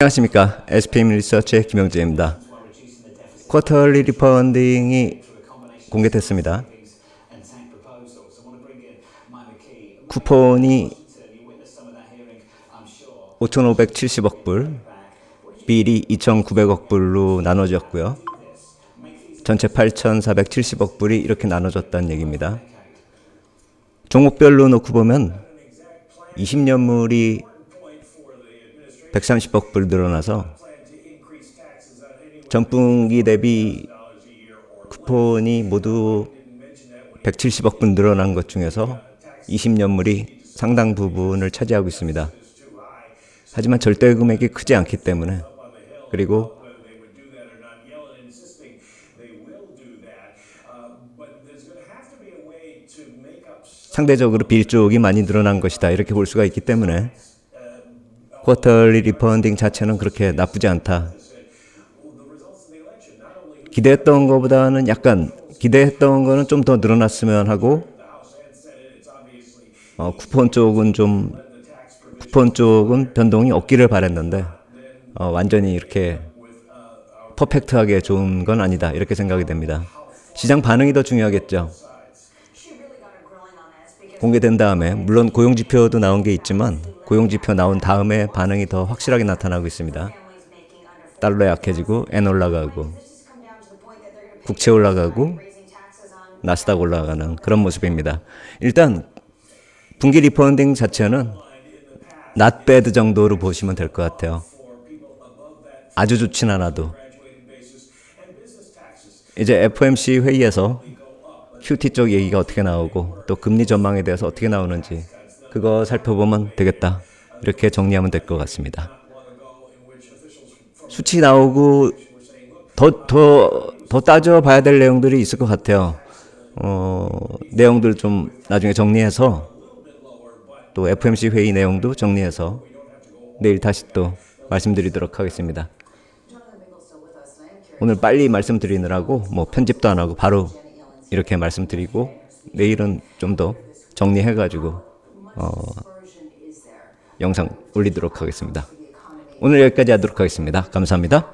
안녕하십니까. SPM 리서치의 김영재입니다. 쿼터리 리펀딩이 공개됐습니다. 쿠폰이 5,570억 불, 빌이 2,900억 불로 나눠졌고요. 전체 8,470억 불이 이렇게 나눠졌다는 얘기입니다. 종목별로 놓고 보면 20년물이 130억 불 늘어나서 전분기 대비 쿠폰이 모두 170억 불 늘어난 것 중에서 20년물이 상당 부분을 차지하고 있습니다. 하지만 절대 금액이 크지 않기 때문에 그리고 상대적으로 빌 쪽이 많이 늘어난 것이다 이렇게 볼 수가 있기 때문에 쿼터리 리펀딩 자체는 그렇게 나쁘지 않다. 기대했던 것보다는 약간 기대했던 거는 좀 더 늘어났으면 하고 어, 쿠폰 쪽은 좀 쿠폰 쪽은 변동이 없기를 바랬는데 어, 완전히 이렇게 퍼펙트하게 좋은 건 아니다 이렇게 생각이 됩니다. 시장 반응이 더 중요하겠죠. 공개된 다음에 물론 고용 지표도 나온 게 있지만 고용 지표 나온 다음에 반응이 더 확실하게 나타나고 있습니다. 달러 약해지고 엔 올라가고 국채 올라가고 나스닥 올라가는 그런 모습입니다. 일단 분기 리펀딩 자체는 not bad 정도로 보시면 될 것 같아요. 아주 좋진 않아도 이제 FOMC 회의에서 QT 쪽 얘기가 어떻게 나오고 또 금리 전망에 대해서 어떻게 나오는지 그거 살펴보면 되겠다. 이렇게 정리하면 될 것 같습니다. 수치 나오고 더, 더, 더 따져봐야 될 내용들이 있을 것 같아요. 어, 내용들 좀 나중에 정리해서 또 FMC 회의 내용도 정리해서 내일 다시 또 말씀드리도록 하겠습니다. 오늘 빨리 말씀드리느라고 뭐 편집도 안 하고 바로 이렇게 말씀드리고 내일은 좀 더 정리해가지고 어, 영상 올리도록 하겠습니다. 오늘 여기까지 하도록 하겠습니다. 감사합니다.